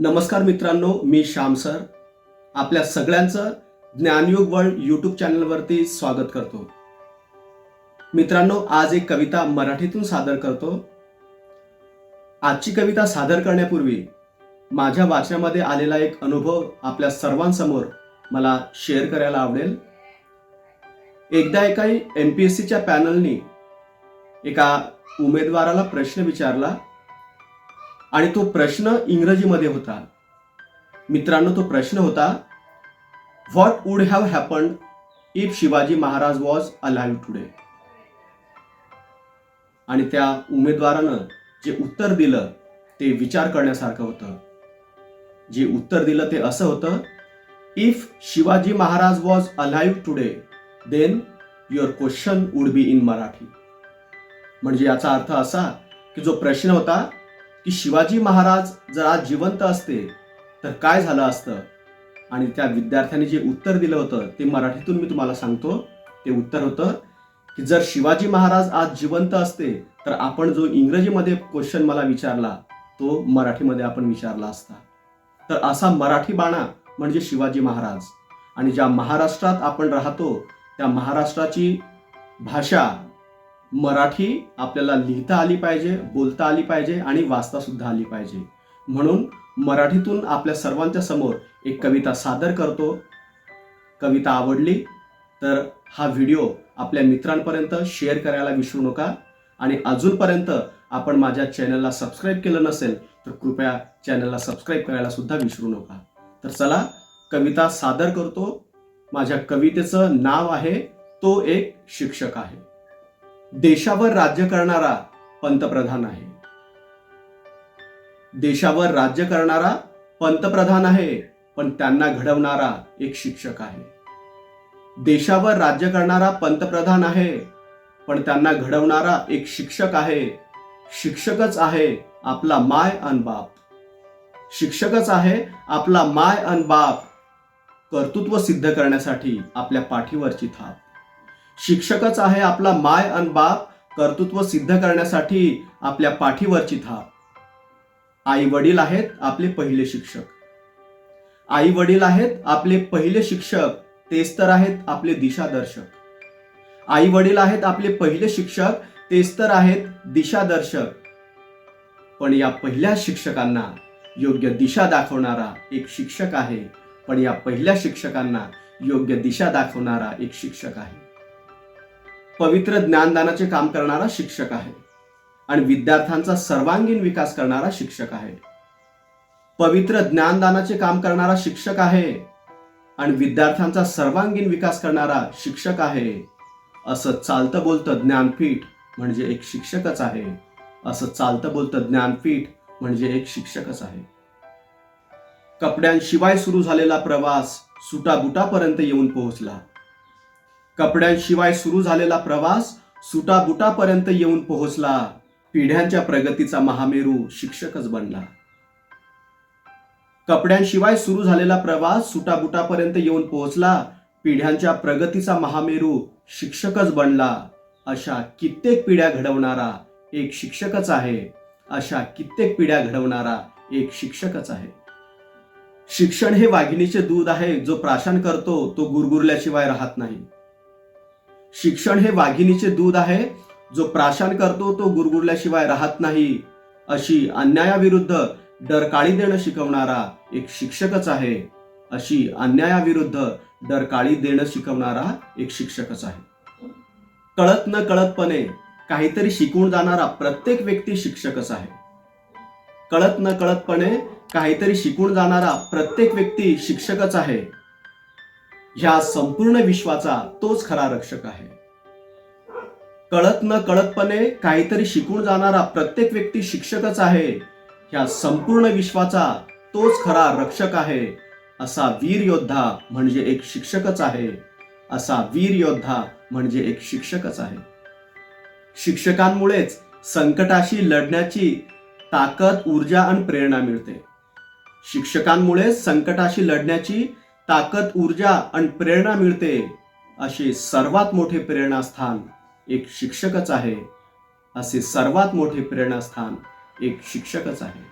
नमस्कार मित्रांनो मी श्याम सर. आपल्या सगळ्यांचं ज्ञानयोग वर्ल्ड यूट्यूब चॅनलवरती स्वागत करतो. मित्रांनो आज एक कविता मराठीतून सादर करतो. आजची कविता सादर करण्यापूर्वी माझ्या वाचनामध्ये आलेला एक अनुभव आपल्या सर्वांसमोर मला शेअर करायला आवडेल. एकदा एका एम पी एस सीच्या पॅनलनी एका उमेदवाराला प्रश्न विचारला आणि तो प्रश्न इंग्रजीमध्ये होता. मित्रांनो तो प्रश्न होता what would have happen if Shivaji Maharaj was alive today आणि त्या उमेदवारानं जे उत्तर दिलं ते विचार करण्यासारखं होतं. जे उत्तर दिलं ते असं होतं if Shivaji Maharaj was alive today then your question would be in Marathi म्हणजे याचा अर्थ असा की जो प्रश्न होता की शिवाजी महाराज जर आज जिवंत असते तर काय झालं असतं? आणि त्या विद्यार्थ्यांनी जे उत्तर दिलं होतं ते मराठीतून मी तुम्हाला सांगतो. ते उत्तर होतं की जर शिवाजी महाराज आज जिवंत असते तर आपण जो इंग्रजीमध्ये क्वेश्चन मला विचारला तो मराठीमध्ये आपण विचारला असता. तर असा मराठी बाणा म्हणजे शिवाजी महाराज. आणि ज्या महाराष्ट्रात आपण राहतो त्या महाराष्ट्राची भाषा मराठी आपल्याला लिहिता आली पाहिजे बोलता आली पाहिजे आणि वाचता सुद्धा आली पाहिजे. म्हणून मराठीतून आपल्या सर्वांच्या समोर एक कविता सादर करतो. कविता आवडली तर हा व्हिडिओ आपल्या मित्रांपर्यंत शेअर करायला विसरू नका. आणि अजूनपर्यंत आपण माझ्या चॅनलला सबस्क्राईब केलं नसेल तर कृपया चॅनलला सबस्क्राईब करायला सुद्धा विसरू नका. तर चला कविता सादर करतो. माझ्या कवितेचं नाव आहे तो एक शिक्षक आहे. देशावर राज्य करणारा पंतप्रधान आहे. देशावर राज्य करणारा पंतप्रधान आहे पण त्यांना घडवणारा एक शिक्षक आहे. देशावर राज्य करणारा पंतप्रधान आहे पण त्यांना घडवणारा एक शिक्षक आहे. शिक्षकच आहे आपला माय अन बाप. शिक्षकच आहे आपला माय अन बाप. कर्तृत्व सिद्ध करण्यासाठी आपल्या पाठीवरची थाप. शिक्षकच आहे आपला माय अन बाप कर्तृत्व सिद्ध करण्यासाठी आपल्या पाठीवरची थाप. आई वडील आहेत आपले पहिले शिक्षक. आई वडील आहेत आपले पहिले शिक्षक तेच तर आहेत आपले दिशादर्शक. आई वडील आहेत आपले पहिले शिक्षक तेच तर आहेत दिशादर्शक. पण या पहिल्या शिक्षकांना योग्य दिशा दाखवणारा एक शिक्षक आहे पण या पहिल्या शिक्षकांना योग्य दिशा दाखवणारा एक शिक्षक आहे. पवित्र ज्ञानदानाचे काम करणारा शिक्षक आहे. आणि विद्यार्थ्यांचा सर्वांगीण विकास करणारा शिक्षक आहे. पवित्र ज्ञानदानाचे काम करणारा शिक्षक आहे. आणि विद्यार्थ्यांचा सर्वांगीण विकास करणारा शिक्षक आहे. असं चालतं बोलतं ज्ञानपीठ म्हणजे एक शिक्षकच आहे. असं चालतं बोलतं ज्ञानपीठ म्हणजे एक शिक्षकच आहे. कपड्यांशिवाय सुरू झालेला प्रवास सुटाबुटापर्यंत येऊन पोहोचला. कपड्यांशिवाय सुरू झालेला प्रवास सुटाबुटापर्यंत येऊन पोहोचला. पिढ्यांच्या प्रगतीचा महामेरू शिक्षकच बनला. कपड्यांशिवाय सुरू झालेला प्रवास सुटाबुटापर्यंत येऊन पोहोचला. पिढ्यांच्या प्रगतीचा महामेरू शिक्षकच बनला. अशा कित्येक पिढ्या घडवणारा एक शिक्षकच आहे. अशा कित्येक पिढ्या घडवणारा एक शिक्षकच आहे. शिक्षण हे वाघिणीचे दूध आहे जो प्राशन करतो तो गुरगुरल्याशिवाय राहत नाही. शिक्षण हे वाघिणीचे दूध आहे. जो प्राशन करतो तो गुरगुरल्याशिवाय राहत नाही. अशी अन्यायाविरुद्ध डरकाळी देणं शिकवणारा एक शिक्षकच आहे. अशी अन्यायाविरुद्ध डरकाळी देणं शिकवणारा एक शिक्षकच आहे. कळत न कळतपणे काहीतरी शिकवून जाणारा प्रत्येक व्यक्ती शिक्षकच आहे. कळत न कळतपणे काहीतरी शिकून जाणारा प्रत्येक व्यक्ती शिक्षकच आहे. ह्या संपूर्ण विश्वाचा तोच खरा रक्षक आहे. कळत न कळतपणे काहीतरी शिकून जाणारा प्रत्येक व्यक्ती शिक्षकच आहे. ह्या संपूर्ण विश्वाचा तोच खरा रक्षक आहे. असा वीर योद्धा म्हणजे एक शिक्षकच आहे. असा वीर योद्धा म्हणजे एक शिक्षकच आहे. शिक्षकांमुळेच संकटाशी लढण्याची ताकद ऊर्जा आणि प्रेरणा मिळते. शिक्षकांमुळे संकटाशी लढण्याची ताकद ऊर्जा आणि प्रेरणा मिळते असे सर्वात मोठे प्रेरणास्थान एक शिक्षकच आहे. असे सर्वात मोठे प्रेरणास्थान एक शिक्षकच आहे.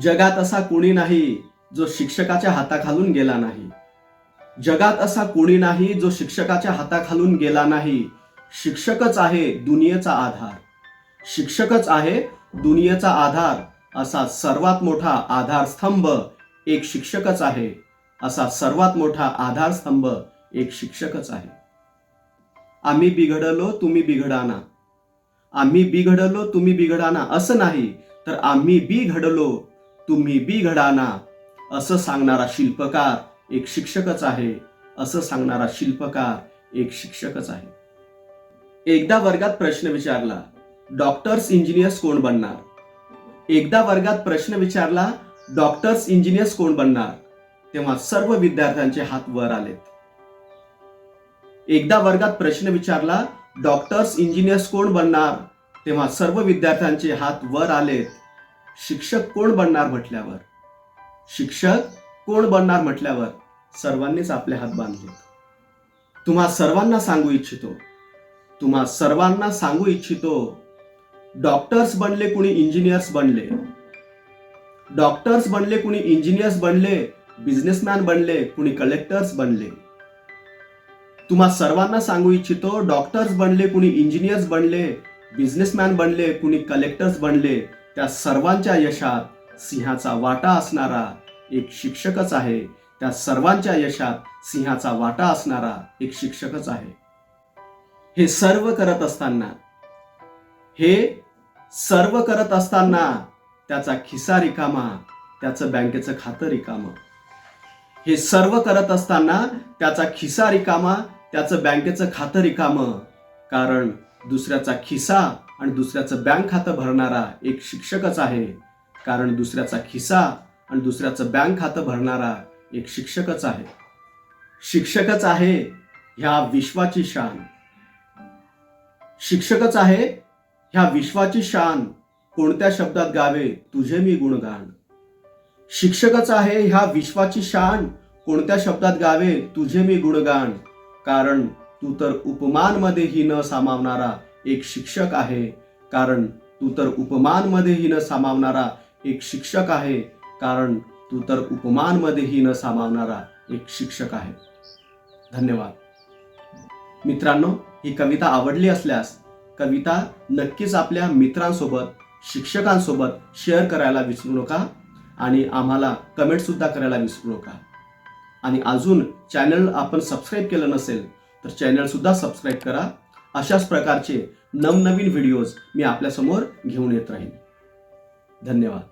जगात असा कोणी नाही जो शिक्षकाच्या हाताखालून गेला नाही. जगात असा कोणी नाही जो शिक्षकाच्या हाताखालून गेला नाही. शिक्षकच आहे दुनियेचा आधार. शिक्षकच आहे दुनियेचा आधार असा सर्वात मोठा आधारस्तंभ एक शिक्षकच आहे. असा सर्वात मोठा आधारस्तंभ एक शिक्षकच आहे. आम्ही बिघडलो तुम्ही बिघडाना. आम्ही बिघडलो तुम्ही बिघडाना. असं नाही तर आम्ही बिघडलो तुम्ही बिघडाना असं सांगणारा शिल्पकार एक शिक्षकच आहे. असं सांगणारा शिल्पकार एक शिक्षकच आहे. एकदा वर्गात प्रश्न विचारला डॉक्टर्स इंजिनियर्स कोण बनणार? एकदा वर्गात प्रश्न विचारला डॉक्टर्स इंजिनियर्स कोण बनणार? तेव्हा सर्व विद्यार्थ्यांचे हात वर आलेत. एकदा वर्गात प्रश्न विचारला डॉक्टर्स इंजिनियर्स कोण बनणार? तेव्हा सर्व विद्यार्थ्यांचे हात वर आलेत. शिक्षक कोण बनणार? म्हटल्यावर. शिक्षक कोण बनणार? म्हटल्यावर सर्वांनीच आपले हात बांधले तुम्हा सर्वांना सांगू इच्छितो. तुम्हा सर्वांना सांगू इच्छितो डॉक्टर्स बनले कुणी इंजिनियर्स बनले? डॉक्टर्स बनले कुणी इंजिनियर्स बनले? बिझनेसमॅन बनले कुणी कलेक्टर्स बनले. तुम्हा सर्वांना सांगू इच्छितो डॉक्टर्स बनले कुणी इंजिनियर्स बनले बिझनेसमॅन बनले कुणी कलेक्टर्स बनले त्या सर्वांच्या यशात सिंहाचा वाटा असणारा एक शिक्षकच आहे. त्या सर्वांच्या यशात सिंहाचा वाटा असणारा एक शिक्षकच आहे. हे सर्व करत असताना हे सर्व करत असताना त्याचा खिसा रिकामा त्याचं बँकेचं खातं रिकामं. हे सर्व करत असताना त्याचा खिसा रिकामा त्याचं बँकेचं खातं रिकामं. कारण दुसऱ्याचा खिसा आणि दुसऱ्याचं बँक खातं भरणारा एक शिक्षकच आहे. कारण दुसऱ्याचा खिसा आणि दुसऱ्याचं बँक खातं भरणारा एक शिक्षकच आहे. शिक्षकच आहे ह्या विश्वाची शान. शिक्षकच आहे ह्या विश्वाची शान. कोणत्या शब्दात गावे तुझे मी गुणगान. शिक्षकच आहे ह्या विश्वाची शान. कोणत्या शब्दात गावे तुझे मी गुणगान. कारण तू तर उपमानमध्येही न सामावणारा एक शिक्षक आहे. कारण तू तर उपमानमध्येही न सामावणारा एक शिक्षक आहे. कारण तू तर उपमानमध्येही न सामावणारा एक शिक्षक आहे. धन्यवाद. मित्रांनो ही कविता आवडली असल्यास कविता नक्कीच आपल्या मित्रांसोबत शिक्षकांसोबत शेअर करायला विसरू नका. आणि आम्हाला कमेंट सुद्धा करायला विसरू नका. आणि अजून चॅनल आपण सबस्क्राईब केलं नसेल तर चॅनलसुद्धा सबस्क्राईब करा. अशाच प्रकारचे नवनवीन व्हिडिओज मी आपल्यासमोर घेऊन येत राहीन. धन्यवाद.